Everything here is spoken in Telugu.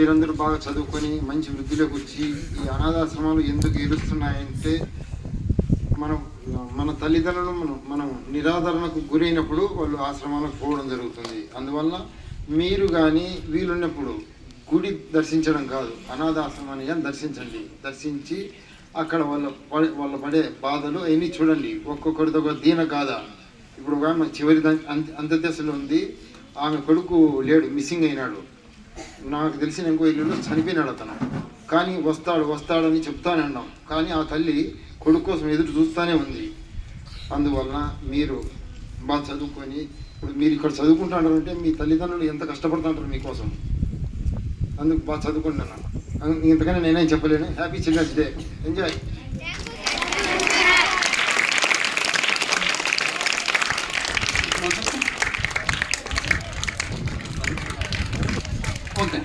మీరందరూ బాగా చదువుకొని మంచి వృద్ధిలోకి వచ్చి ఈ అనాథాశ్రమాలు ఎందుకు ఏడుస్తున్నాయంటే మనం మన తల్లిదండ్రులు మనం మనం నిరాదరణకు గురైనప్పుడు వాళ్ళు ఆశ్రమాలకు పోవడం జరుగుతుంది. అందువల్ల మీరు కానీ వీలున్నప్పుడు గుడి దర్శించడం కాదు అనాథాశ్రమాన్ని కానీ దర్శించండి. దర్శించి అక్కడ వాళ్ళ వాళ్ళ పడే బాధలు అవన్నీ చూడండి. ఒక్కొక్కరితో ఒక దీన కాదా ఇప్పుడు ఒక ఆమె చివరి ద- అంత్య అంత్యదశలో ఉంది. ఆమె కొడుకు లేడు మిస్సింగ్ అయినాడు. నాకు తెలిసిన ఇంకో ఇల్లులో చనిపోయినాడు అతను. కానీ వస్తాడు వస్తాడని చెప్తానే ఉన్నాం. కానీ ఆ తల్లి కొడుకు కోసం ఎదురు చూస్తూనే ఉంది. అందువలన మీరు బాగా చదువుకొని ఇప్పుడు మీరు ఇక్కడ చదువుకుంటారంటే మీ తల్లిదండ్రులు ఎంత కష్టపడుతుంటారు మీకోసం అందుకు బాగా చదువుకోండి అన్న. ఇంతకన్నా నేనేం చెప్పలేను. Happy children's day enjoy okay